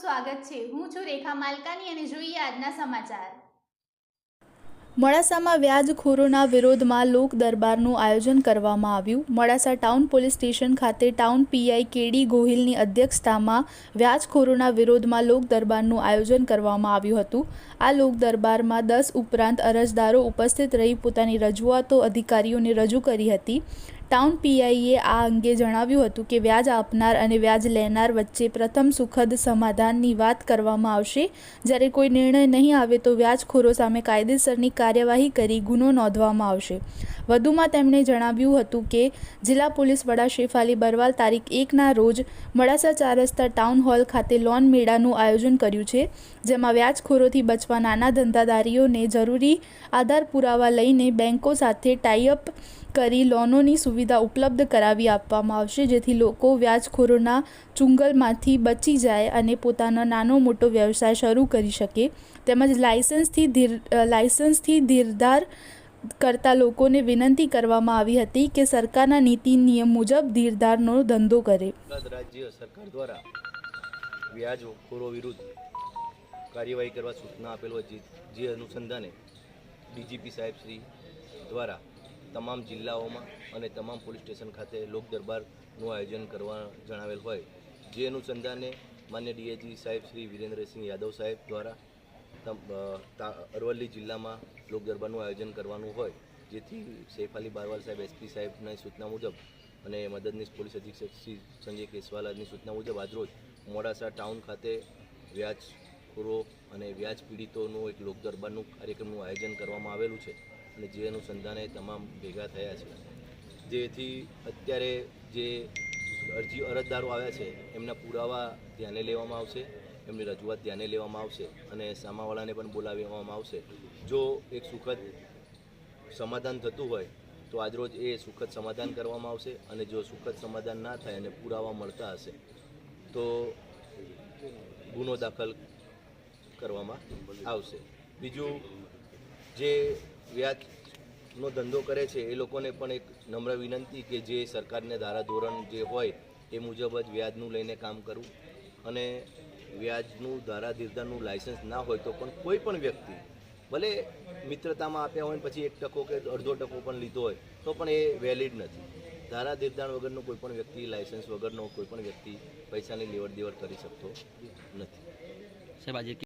સ્વાગત છે. હું છું રેખા માલકાની અને જોઈએ આજના સમાચાર. મોડાસામાં વ્યાજખોરોના વિરોધમાં લોક દરબારનું આયોજન કરવામાં આવ્યું. મોડાસા ટાઉન પોલીસ સ્ટેશન ખાતે ટાઉન પીઆઈ કેડી ગોહિલની અધ્યક્ષતામાં વ્યાજખોરોના વિરોધમાં લોક દરબારનું આયોજન કરવામાં આવ્યું હતું. આ લોક દરબારમાં દસ ઉપરાંત અરજદારો ઉપસ્થિત રહી પોતાની રજૂઆતો અધિકારીઓને રજૂ કરી હતી. ટાઉન પીઆઈએ આ અંગે જણાવ્યું હતું કે વ્યાજ આપનાર અને વ્યાજ લેનાર વચ્ચે પ્રથમ સુખદ સમાધાનની વાત કરવામાં આવશે. જ્યારે કોઈ નિર્ણય નહીં આવે તો વ્યાજખોરો સામે કાયદેસરની કાર્યવાહી કરી ગુનો નોંધવામાં આવશે. વધુમાં તેમણે જણાવ્યું હતું કે જિલ્લા પોલીસ વડા શેફાલી બરવાલ તારીખ એકના રોજ મોડાસા ચાર રસ્તા ટાઉન હોલ ખાતે લોન મેળાનું આયોજન કર્યું છે, જેમાં વ્યાજખોરોથી બચવા નાના ધંધાદારીઓને જરૂરી આધાર પુરાવા લઈને બેંકો સાથે ટાઈઅપ કરી લોનોની સુવિધા ઉપલબ્ધ કરાવી આપવામાં આવશે, જેથી લોકો વ્યાજખોરોના ચુંગલમાંથી બચી જાય અને પોતાનો નાનો મોટો વ્યવસાય શરૂ કરી શકે. તેમજ લાયસન્સથી ધીર લાયસન્સથી ધીરધાર કરતા લોકોને વિનંતી કરવામાં આવી હતી કે સરકારના નીતિ નિયમ મુજબ ધીરધારનો ધંધો કરે. રાજ્ય સરકાર દ્વારા વ્યાજખોરો વિરુદ્ધ કાર્યવાહી કરવા સૂચના આપેલ જે અનુસંધાને ડીજીપી સાહેબ શ્રી દ્વારા તમામ જિલ્લાઓમાં અને તમામ પોલીસ સ્ટેશન ખાતે લોક દરબારનું આયોજન કરવા જણાવેલ હોય. જે અનુસંધાને માન્ય ડીએજી સાહેબ શ્રી વિરેન્દ્રસિંહ યાદવ સાહેબ દ્વારા અરવલ્લી જિલ્લામાં લોક દરબારનું આયોજન કરવાનું હોય. જેથી સૈફ અલી બારવાલ સાહેબ એસપી સાહેબની સૂચના મુજબ અને મદદનીશ પોલીસ અધિક્ષક શ્રી સંજય કેસવાલાની સૂચના મુજબ આજરોજ મોડાસા ટાઉન ખાતે વ્યાજખોરો અને વ્યાજ પીડિતોનું એક લોક દરબારનું કાર્યક્રમનું આયોજન કરવામાં આવેલું છે. અને જે અનુસંધાને તમામ ભેગા થયા છે. જેથી અત્યારે જે અરજી અરજદારો આવ્યા છે, એમના પુરાવા ધ્યાને લેવામાં આવશે, એમની રજૂઆત ધ્યાને લેવામાં આવશે અને સામાવાળાને પણ બોલાવવામાં આવશે. જો એક સુખદ સમાધાન થતું હોય, તો આજરોજ એ સુખદ સમાધાન કરવામાં આવશે અને જો સુખદ સમાધાન ના થાય અને પુરાવા મળતા હશે, તો ગુનો દાખલ કરવામાં આવશે. બીજું જે વ્યાજનો ધંધો કરે છે, એ લોકોને પણ એક નમ્ર વિનંતી કે જે સરકારને ધારાધોરણ જે હોય, એ મુજબ જ વ્યાજનું લઈને કામ કરવું. અને વ્યાજનું, ધારાધીરધારનું લાયસન્સ ના હોય તો પણ કોઈ પણ વ્યક્તિ, ભલે મિત્રતામાં આપ્યા હોય પછી એક ટકો કે અડધો ટકો પણ લીધો હોય, તો પણ એ વેલિડ નથી. ધારા ધીરધાર વગરનો કોઈ પણ વ્યક્તિ, લાયસન્સ વગરનો કોઈ પણ વ્યક્તિ પૈસાની લેવડ દેવડ કરી શકતો નથી. સાહેબ, આજે